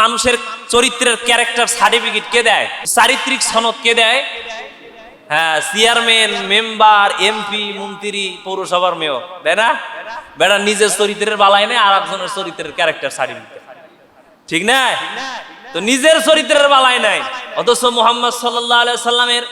মানুষের চরিত্রের character certificate কে দেয়? চারিত্রিক সনদ কে দেয়? হ্যাঁ চেয়ারম্যান মেম্বার এমপি মন্ত্রী, পৌরসভার মেয়র তাই না? বেটা নিজের চরিত্রের বালাই নেই আর একজনের চরিত্রের ক্যারেক্টার সার্টিফিকেট ঠিক না? তো নিজের চরিত্রের বালাই নাই অথচ মোহাম্মদ সাল্লাহ সাল্লামের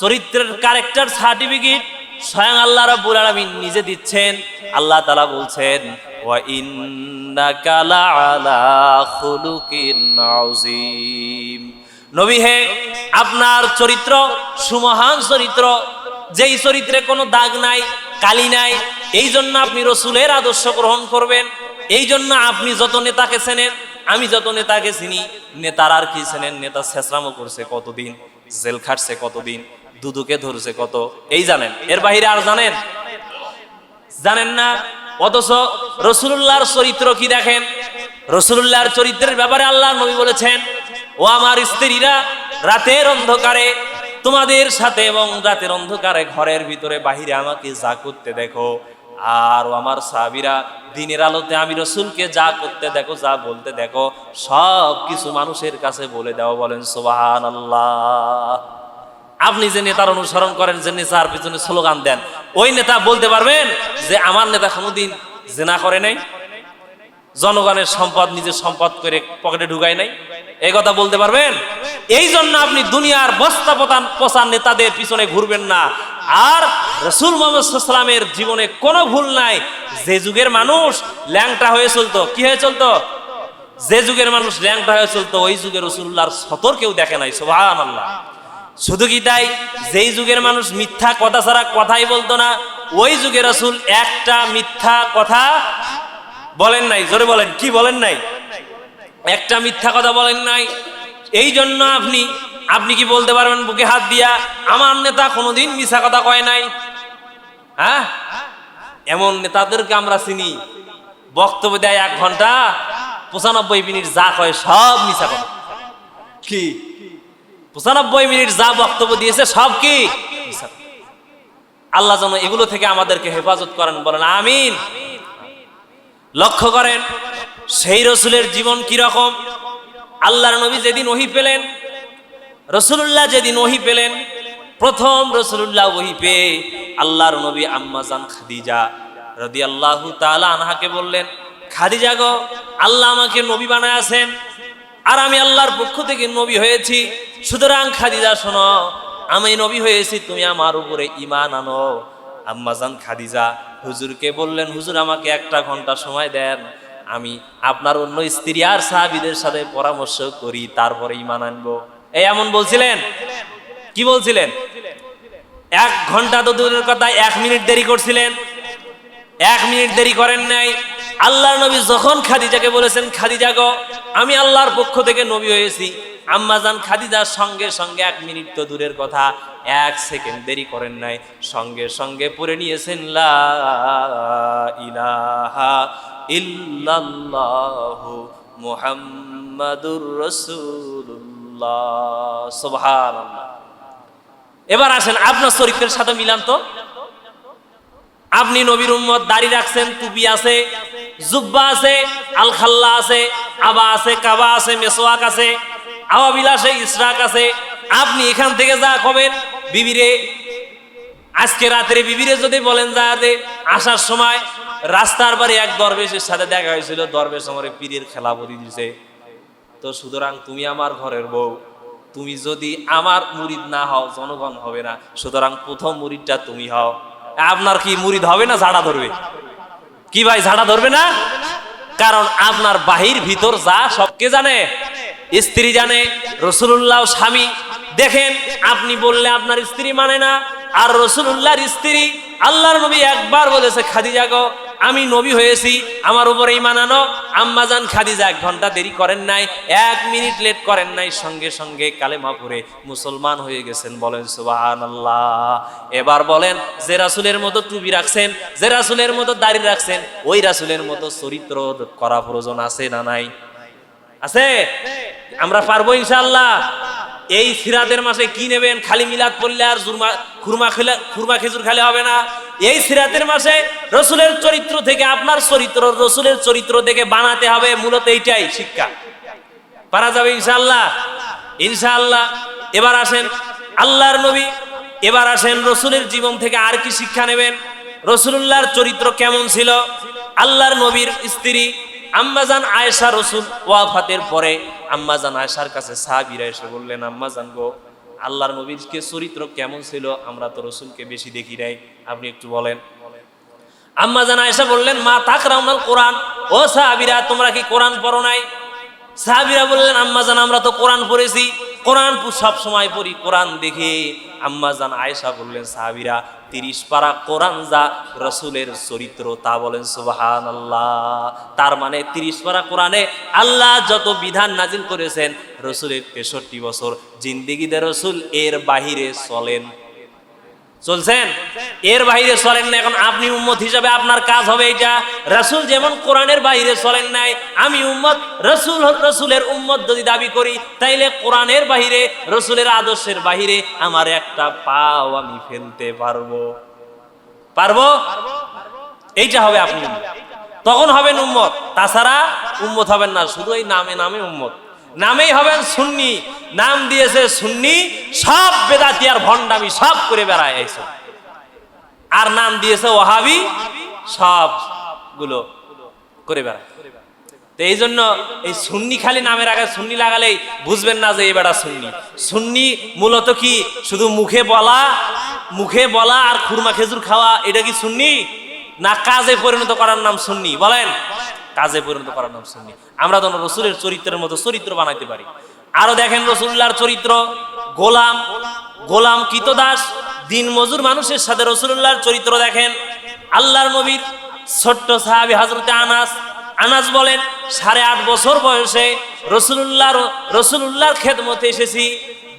চরিত্রের ক্যারেক্টার সার্টিফিকেট স্বয়ং আল্লাহ রাব্বুল আলামিন নিজে দিচ্ছেন। আল্লাহ তালা বলছেন নবী হে, আপনার চরিত্র, সুমহান চরিত্র, যেই চরিত্রে কোনো দাগ নাই, কালি নাই, এই জন্য আপনি রসুলের আদর্শ গ্রহণ করবেন, এই জন্য আপনি যত নেতাকে চেনেন, আমি যত নেতাকে চিনি, নেতার আর কি চেনেন, নেতা শেষরামও করছে কতদিন, জেল খাটছে কতদিন, দুদুকে ধরছে কত, এই জানেন, এর বাহিরে আর জানেন? জানেন না? অথচ রসুল্লাহর চরিত্র কি দেখেন? রসুল্লাহর চরিত্রের ব্যাপারে আল্লাহ নবী বলেছেন, ও আমার স্ত্রীরা, রাতের অন্ধকারে, তোমাদের সাথে এবং রাতের অন্ধকারে ঘরের ভিতরে বাহিরে আমাকে যা করতে দেখো। আর আমার সাহাবিরা, দিনের আলোতে আমি রসুলকে যা করতে দেখো, যা বলতে দেখো সব কিছু মানুষের কাছে বলে দাও। বলেন সোবাহান আল্লাহ আপনি যে নেতার অনুসরণ করেন, যে নেতার পিছনে স্লোগান দেন, ওই নেতা বলতে পারবেন যে আমার নেতা কোনোদিন জেনা করে নাই, জনগণের সম্পদ, নিজের সম্পদ করে পকেটে ঢুকায় নাই। এই কথা বলতে পারবেন? এই জন্য আপনি দুনিয়ার বস্তা পতান, পচান নেতাদের পিছনে ঘুরবেন না। আর রসুল মোহাম্মদের জীবনে কোনো ভুল নাই। যে যুগের মানুষ ল্যাংটা হয়ে চলতো, কি হয়ে চলতো? যে যুগের মানুষ ল্যাংটা হয়ে চলতো, ওই যুগের রসুল্লাহর সতর কেউ দেখে নাই সোহান আল্লাহ শুধু কি তাই? যেই যুগের মানুষ মিথ্যা কথা ছাড়া কথাই বলতো না, ওই যুগের রসুল একটা মিথ্যা কথা বলেন নাই। জোরে বলেন, কি বলেন নাই? একটা মিথ্যা কথা বলেন নাই। এই জন্য আপনি আপনি কি বলতে পারবেন বুকে হাত দিয়া? আমার নেতা কোনোদিন মিথ্যা কথা কয় নাই। হ্যাঁ? এমন নেতাদেরকে আমরা চিনি। বক্তব্য দেয় এক ঘণ্টা, পঁচানব্বই মিনিট যা কয় সব মিথ্যা কথা। কি? পঁচানব্বই মিনিট যা বক্তব্য দিয়েছে, সব কি? আল্লাহ যেন এগুলো থেকে আমাদেরকে হেফাজত করেন, বলেন আমিন। লক্ষ্য করেন, সেই রসুলের জীবন কি রকম? আল্লাহর নবী যেদিন ওহি পেলেন রসুল্লাহ যেদিন ওহি পেলেন, প্রথম রসুল্লাহ ওহি পেয়ে আল্লাহর নবী আম্মাজান খাদিজা রদি আল্লাহ তালা আনহাকে বললেন, খাদিজা গো, আল্লাহ আমাকে নবী বানায় আছেন আর আমি আল্লাহর পক্ষ থেকে নবী হয়েছি। সুতরাং খাদিজা, শোনো, আমি নবী হয়েছি, তুমি আমার উপরে ইমান আনো। আম্মাজান খাদিজা, হুজুরকে বললেন, হুজুর, আমাকে একটা ঘণ্টা সময় দেন। আমি আপনার অন্য স্ত্রী আর সাহাবিদের সাথে পরামর্শ করি, তারপরে ইমান আনব। এই এমন বলছিলেন? কি বলছিলেন? এক ঘণ্টা তো দূরের কথা, এক মিনিট দেরি করছিলেন। এক মিনিট দেরি করেন নাই। আল্লাহর নবী যখন খাদিজাকে বলেছেন, খাদিজা গো, আমি আল্লাহর পক্ষ থেকে নবী হয়েছি। আম্মাজান খাদিজার সঙ্গে সঙ্গে এক মিনিট তো দূরের কথা, এক সেকেন্ড দেরি করেন নাই। সঙ্গে সঙ্গে পড়ে নিয়েছেন, লা ইলাহা ইল্লাল্লাহু এবার আসেন, আপনার চরিত্রের সাথে মিলান তো। আপনি নবীর উম্মত, দাড়ি রাখছেন, টুপি আছে। জুব্বা আছে, আলখাল্লা আছে, আবা আছে, কাবা আছে, মেসোয়াক আছে আওয়াবিল আছে ইসরাক আছে। আপনি এখান থেকে যা কবেন, বিবিরে, আজকে রাত্রে বিবিরে যদি বলেন যে আসার সময় রাস্তার বাড়ি এক দরবেশের সাথে দেখা হয়েছিল, দরবেশ আমার পীরের খেলা বলি দিছে। তো সুতরাং তুমি আমার ঘরের বউ, তুমি যদি আমার মুরিদ না হও, জনগণ হবে না। সুতরাং প্রথম মুরিদটা তুমি হও। আপনার কি মুরিদ হবে না, ঝাড়া ধরবে? কি ভাই, ঝাড়া ধরবে না? কারণ আপনার বাহির ভিতর যা সবকে জানে, স্ত্রী জানে রসুল্লাহ স্বামী। দেখেন, আপনি বললে আপনার স্ত্রী মানে না, আর রসুল্লাহর স্ত্রী, আল্লাহর নবী একবার বলেছে, খাদিজা গো আমি নবী হয়েছি, আমার উপরে ইমান আনো। আম্মাজান খাদিজা, এক ঘণ্টা দেরি করেন নাই, এক মিনিট লেট করেন নাই, সঙ্গে সঙ্গে কালে মাপুরে মুসলমান হয়ে গেছেন বলেন সুবাহান আল্লাহ এবার বলেন, যে রাসুলের মতো টুপি রাখছেন, যে রাসুলের মতো দাড়ি রাখছেন, ওই রাসুলের মতো চরিত্র করা প্রয়োজন আছে না নাই? আছে? আমরা পারব ইনশাল্লাহ এই সিরাতের মাসে কি নেবেন? খালি মিলাদ পড়লে আর খুরমা খেলে, খুরমা খেজুর খেলে হবে না। এই সিরাতের মাসে রসুলের চরিত্র থেকে, আপনার চরিত্র, রসুলের চরিত্র থেকে বানাতে হবে মূলত এইটাই শিক্ষা। পারা যাবে ইনশাল্লাহ ইনশাআল্লাহ। এবার আসেন আল্লাহর নবী, এবার আসেন রসুলের জীবন থেকে আর কি শিক্ষা নেবেন? রসুল্লাহর চরিত্র কেমন ছিল? আল্লাহর নবীর স্ত্রী আম্মাজান আয়েশা রসুল ওয়াফাতের পরে আম্মাজান আয়েশার কাছে সাহাবীরা এসে বললেন, আম্মাজান গো, আল্লাহর নবীর কে চরিত্র কেমন ছিল? আমরা তো রসুলকে বেশি দেখি নাই। আপনি একটু বলেন। আম্মা জানা এসে বললেন, মা তাকরাউনাল কোরআন। ও সাহাবিরা, তোমরা কি কোরআন পড়ো নাই? সাহাবীরা বললেন, আম্মাজান, আমরা তো কোরআন পড়েছি। কোরআন সব সময় পড়ি, কোরআন দেখে আম্মা জান আয়েশা বললেন, সাহাবিরা, তিরিশ পারা কোরআন যা রসুলের চরিত্র, তা বলেন সুবাহান আল্লাহ তার মানে তিরিশ পারা কোরআনে আল্লাহ যত বিধান নাজিল করেছেন, রসুলের তেষট্টি বছর জিন্দিগিতে রসুল এর বাহিরে চলেন চলছেন? এর বাইরে চলেন না, এখন আপনি উম্মত হিসাবে আপনার কাজ হবে এটা রাসূল যেমন কোরআনের বাইরে চলেন নাই, আমি উম্মত, রসুল রসুলের উম্মত যদি দাবি করি, তাইলে কোরআনের বাইরে, রসুলের আদর্শের বাইরে আমার একটা পাও আমি ফেলতে পারব। পারব? এইটা হবে আপনি তখন হবেন উম্মত, তাছাড়া উম্মত হবেন না, শুধু এই নামে নামে উম্মত। নামেই হবেন সুন্নি। নাম দিয়েছে সুন্নি, সব বেদাতি আর ভণ্ডামি সব করে বেড়ায় এইসব আর নাম দিয়েছে ওহাবি সবগুলো করে বেড়ায়। তো এই জন্য এই সুন্নি খালি নামের আগে সুন্নি লাগালেই বুঝবেন না যে এই বেড়া সুন্নি। সুন্নি মূলত কি? শুধু মুখে বলা মুখে বলা আর খুরমা খেজুর খাওয়া, এটা কি সুন্নি? না, কাজে পরিণত করার নাম সুন্নি। বলেন? কাজে পরিণত করার নাম সুন্নি আমরা তো রসুলের চরিত্রের মতো চরিত্র বানাইতে পারি। আরও দেখেন রসুল্লাহর চরিত্র, গোলাম গোলাম কিতদাস, দিন মজুর মানুষের সাথে রসুল্লাহর চরিত্র দেখেন। আল্লাহর নবীর ছোট্ট সাহাবি হাজরতে আনাস। আনাস বলেন, সাড়ে আট বছর বয়সে রসুল্লাহর রসুল্লাহর খেদমতে এসেছি।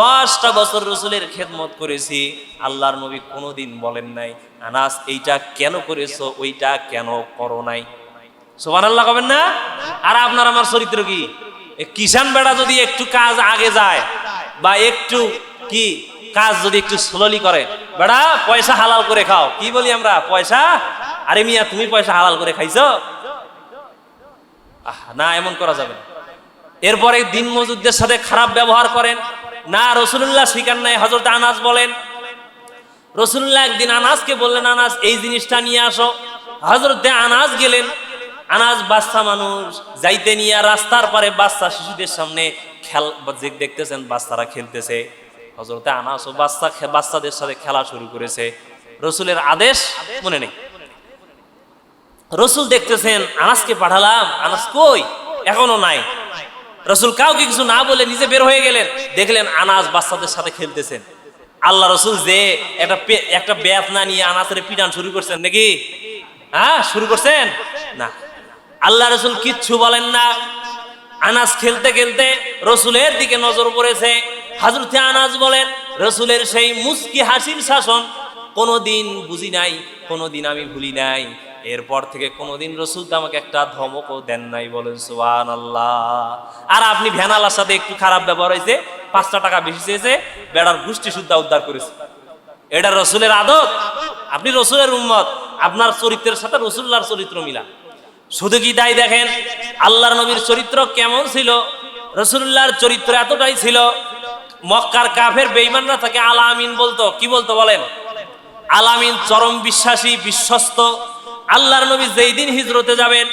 দশটা বছর রসুলের খেদমত করেছি। আল্লাহর নবী কোনোদিন বলেন নাই, আনাস, এইটা কেন করেছ? ওইটা কেন করো নাই? সোমান আল্লাহ কবেন না? আর আপনার আমার চরিত্র কি? কিষান বেড়া যদি একটু কাজ আগে যায়, বা একটু কি কাজ যদি একটু স্লোলি করে, বেড়া পয়সা হালাল করে খাও। কি বলি আমরা? পয়সা? আরে মিয়া, তুমি পয়সা হালাল করে খাইছ? না, এমন করা যাবে এরপরে দিন মজুরদের সাথে খারাপ ব্যবহার করেন। না রসুল্লাহ স্বীকার নাই হজরত আনাস বলেন। রসুল্লাহ একদিন আনাসকে বললেন, আনাস, এই জিনিসটা নিয়ে আসো। হজরতে আনাস গেলেন। আনাস বাচ্চা মানুষ যাইতে নিয়ে রাস্তার পারে বাচ্চা শিশুদের সামনে খেল দেখতেছেন বাচ্চারা খেলতেছে। হজরতে আনাস ও বাচ্চা বাচ্চাদের সাথে খেলা শুরু করেছে। রসুলের আদেশ মনে নেই। রসুল দেখতেছেন, আনাসকে পাঠালাম, আনাস কই? এখনও নাই। রসুল কাউকে কিছু না বলে নিজে বের হয়ে গেলেন। দেখলেন আনাস বাচ্চাদের সাথে খেলতেছেন। আল্লাহ রসুল যে একটা একটা ব্যাত না নিয়ে আনাসের পিটান শুরু করছেন নাকি? হ্যাঁ শুরু করছেন? না। আল্লাহ রসুল কিচ্ছু বলেন না। আনাস খেলতে খেলতে রসুলের দিকে নজর পড়েছে। হাজরতে আনাস বলেন, রসুলের সেই মুস্কি হাসির শাসন কোনোদিন বুঝি নাই, কোনোদিন আমি ভুলি নাই। এরপর থেকে কোনোদিন রসুল আমাকে একটা ধমকও দেন নাই। বলেন সুবান আল্লাহ আর আপনি ভ্যানালার সাথে একটু খারাপ ব্যবহার হয়েছে, পাঁচটা টাকা বেশি চেয়েছে, বেড়ার গোষ্ঠী শুদ্ধা উদ্ধার করেছে। এটা রসুলের আদত আপনি রসুলের উম্মত, আপনার চরিত্রের সাথে রসুল্লাহর চরিত্র মিলা। শুধু কি তাই দেখেন? আল্লাহর নবীর চরিত্র কেমন ছিল? রসুল্লাহর চরিত্র এতটাই ছিল। মক্কার কাফের বেইমানরা তাকে আলামিন বলতো। কি বলতো বলেন? আলামিন চরম বিশ্বাসী, বিশ্বস্ত। আল্লাহর নবী যেই দিন হিজরতে যাবেন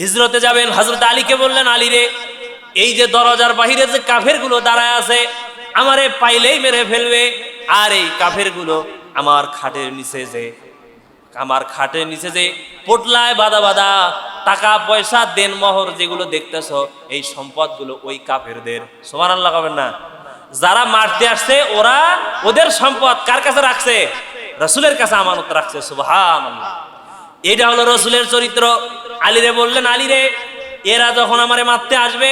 হিজরতে যাবেন হজরত আলীকে বললেন, আলী রে, এই যে দরজার বাহিরে যে কাফেরগুলো দাঁড়ায় আছে, আমারে পাইলেই মেরে ফেলবে। আর এই কাফেরগুলো আমার খাটের নিচে যে আমার খাটের নিচে যে পোটলায় বাদা বাদা টাকা পয়সা দেন মহর যেগুলো দেখতেছ, এই সম্পদগুলো ওই কাফেরদের। সমান আল্লাহ কবেন না? যারা মারতে আসছে, ওরা ওদের সম্পদ কার কাছে রাখছে? রসুলের কাছে আমানত রাখছে সুবহান এটা হলো রসুলের চরিত্র। আলীরে বললেন, আলীরে, এরা যখন আমারে মারতে আসবে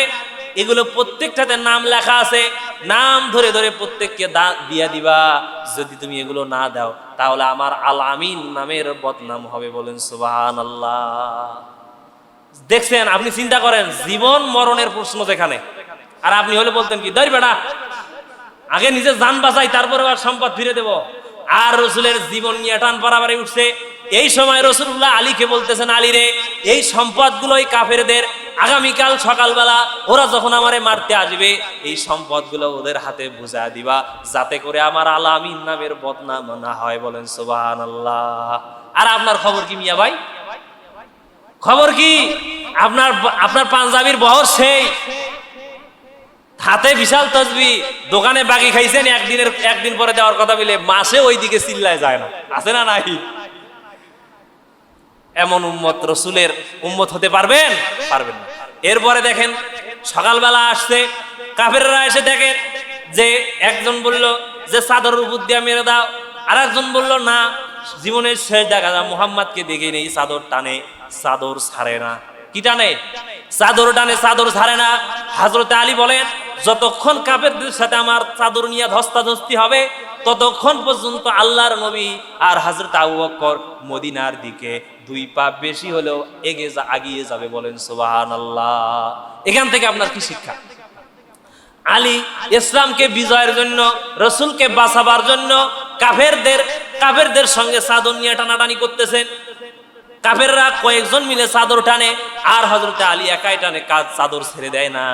এগুলো প্রত্যেকটাতে নাম লেখা আছে। নাম ধরে ধরে প্রত্যেককে দা- দিয়া দিবা। যদি তুমি এগুলো না দাও, তাহলে আমার আল আমিন নামের বদনাম হবে বলেন সুবাহান আল্লাহ দেখছেন, আপনি চিন্তা করেন, জীবন মরণের প্রশ্ন যেখানে। আর আপনি হলে বলতেন কি দই বেড়া আগে নিজে যান বাঁচাই তারপরে আর সম্পদ ফিরে দেব। আর রসুলের জীবন নিয়ে টান পারাবারে উঠছে। এই সময় রসুল্লাহ আলীকে বলতেছেন, আলী রে, এই সম্পদগুলোই কাফেরদের আগামীকাল সকালবেলা ওরা যখন আমারে মারতে আসবে, এই সম্পদগুলো ওদের হাতে বুঝা দিবা, যাতে করে আমার আলামিন নামের বদনাম না হয়। বলেন সুবাহান আল্লাহ আর আপনার খবর কি মিয়া ভাই? খবর কি? আপনার আপনার পাঞ্জাবির বহর সেই। হাতে বিশাল তসবি। দোকানে বাকি খাইছেন, একদিনের, একদিন পরে দেওয়ার কথা বলে মাসে ওই দিকে চিল্লায় যায় না। আছে না নাই? এমন উম্মত রসুলের উম্মত হতে পারবেন? পারবেন না। এরপরে দেখেন, সকালবেলা আসছে, কাফেররা এসে দেখেন যে একজন বলল যে, চাদরের উপর দিয়ে মেরে দাও। আর একজন বলল, না, জীবনের শেষ দেখা যায় মুহাম্মাদকে দেখে নেই, চাদর টানে, চাদর ছাড়ে না। কি টানে? চাদর টানে, চাদর ছাড়ে না। হাজরতে আলী বলেন, যতক্ষণ কাফেরদের সাথে আমার চাদর নিয়ে ধস্তাধস্তি হবে, ততক্ষণ পর্যন্ত আল্লাহর নবী আর হাজরত আবু বকর মদিনার দিকে দুই পা বেশি হলেও এগে যা, আগিয়ে যাবে বলেন সোবাহান আল্লাহ এখান থেকে আপনার কি শিক্ষা? আলী ইসলামকে বিজয়ের জন্য, রসুলকে বাঁচাবার জন্য কাফেরদের কাফেরদের সঙ্গে চাদর নিয়ে টানাটানি করতেছেন। কাফেররা কয়েকজন মিলে চাদর টানে, আর হজরতে আলী একাই টানে, কাজ চাদর ছেড়ে দেয় না।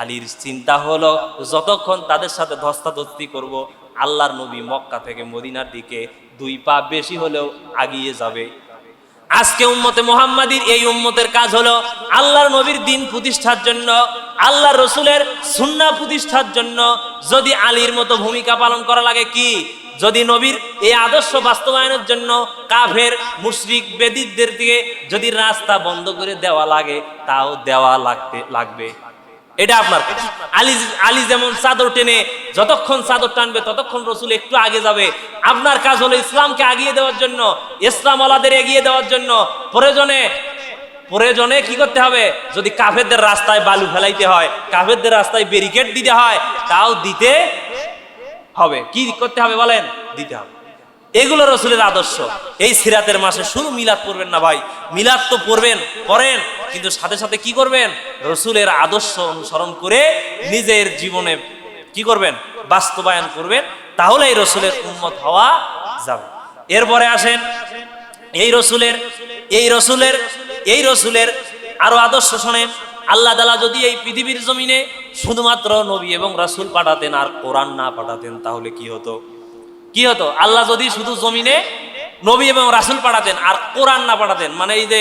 আলীর চিন্তা হলো, যতক্ষণ তাদের সাথে ধস্তাধস্তি করব, আল্লাহর নবী মক্কা থেকে মদিনার দিকে দুই পা বেশি হলেও আগিয়ে যাবে। আজকে উম্মতে মোহাম্মদীর এই উম্মতের কাজ হলো আল্লাহর নবীর দিন প্রতিষ্ঠার জন্য আল্লাহ রসুলের সুন্না প্রতিষ্ঠার জন্য যদি আলীর মতো ভূমিকা পালন করা লাগে কি? যদি নবীর এই আদর্শ বাস্তবায়নের জন্য কাফের, মুশরিক বেদিকদের দিকে যদি রাস্তা বন্ধ করে দেওয়া লাগে, তাও দেওয়া লাগতে, লাগবে। এটা আপনার আলী আলী যেমন চাদর টেনে যতক্ষণ চাদর টানবে ততক্ষণ রসুল একটু আগে যাবে। আপনার কাজ হলো ইসলামকে আগিয়ে দেওয়ার জন্য ইসলাম ওলাদের এগিয়ে দেওয়ার জন্য। প্রয়োজনে প্রয়োজনে কি করতে হবে? যদি কাফেরদের রাস্তায় বালু ফেলাইতে হয়, কাফেরদের রাস্তায় ব্যারিকেড দিতে হয়, তাও দিতে হবে। কি করতে হবে বলেন? দিতে হবে। এগুলো রসুলের আদর্শ। এই সিরাতের মাসে শুধু মিলাদ পড়বেন না ভাই। মিলাদ তো পড়বেন, পড়েন, কিন্তু সাথে সাথে কি করবেন? রসুলের আদর্শ অনুসরণ করে নিজের জীবনে কি করবেন? বাস্তবায়ন করবেন তাহলে এই রসুলের উন্মত হওয়া যাবে। এরপরে আসেন, এই রসুলের এই রসুলের এই রসুলের আরও আদর্শ শোনেন। আল্লাহ তালা যদি এই পৃথিবীর জমিনে শুধুমাত্র নবী এবং রাসুল পাঠাতেন আর কোরআন না পাঠাতেন, তাহলে কি হতো? কি হতো? আল্লাহ যদি শুধু জমিনে নবী এবং রাসুল পাঠাতেন আর কোরআন না পাঠাতেন মানে এই যে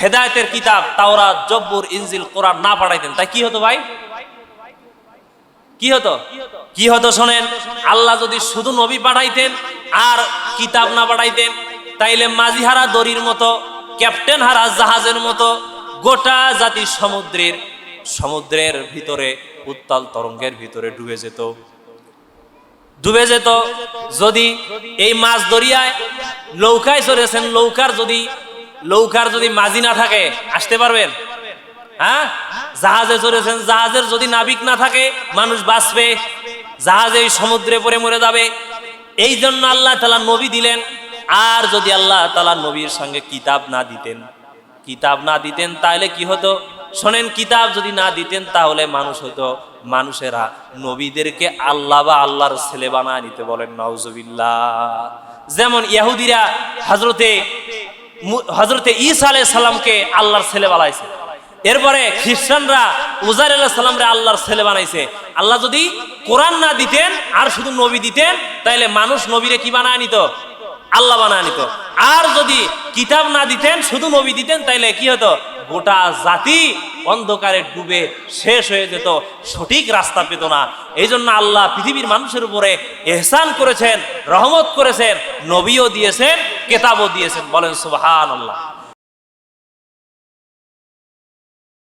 হেদায়তের কিতাব তাওরা জব্বুর, ইনজিল, কোরআন না পাঠাইতেন, তাই কি হতো ভাই? কি হতো? কি হতো শোনেন? আল্লাহ যদি শুধু নবী পাঠাইতেন আর কিতাব না পাঠাইতেন, তাইলে মাঝিহারা দড়ির মতো, ক্যাপ্টেন হারা জাহাজের মতো গোটা জাতি সমুদ্রের সমুদ্রের ভিতরে উত্তাল তরঙ্গের ভিতরে ডুবে যেত। ডুবে যেত। যদি এই মাছ দরিয়ায় লৌকায় চড়েছেন, নৌকার যদি লৌকার যদি মাঝি না থাকে, আসতে পারবেন? হ্যাঁ? জাহাজে চড়েছেন, জাহাজের যদি নাবিক না থাকে, মানুষ বাঁচবে, জাহাজে সমুদ্রে পড়ে মরে যাবে। এই জন্য আল্লাহ তালা নবী দিলেন, আর যদি আল্লাহ তালা নবীর সঙ্গে কিতাব না দিতেন, কিতাব না দিতেন, তাহলে কি হতো? শোনেন, কিতাব যদি না দিতেন, তাহলে মানুষ হতো মানুষেরা নবীদেরকে আল্লাহ বা আল্লাহর ছেলে বানায় নিতে বলেন নওজবিল্লাহ যেমন ইহুদিরা হজরতে হজরতে ঈসা আলাই সালামকে আল্লাহর ছেলে বানাইছে। এরপরে খ্রিস্টানরা উজার আল্লাহ সালামরে আল্লাহর ছেলে বানাইছে। আল্লাহ যদি কোরআন না দিতেন, আর শুধু নবী দিতেন তাহলে মানুষ নবীরে কি বানায় নিত? আল্লাহ বানায় নিত। আর যদি কিতাব না দিতেন, শুধু নবী দিতেন, তাইলে কি হতো? গোটা জাতি অন্ধকারে ডুবে শেষ হয়ে যেত, সঠিক রাস্তা পেত না। এই জন্য আল্লাহ পৃথিবীর মানুষের উপরে এহসান করেছেন, রহমত করেছেন, নবীও দিয়েছেন, কেতাবও দিয়েছেন। বলেন সুবাহান আল্লাহ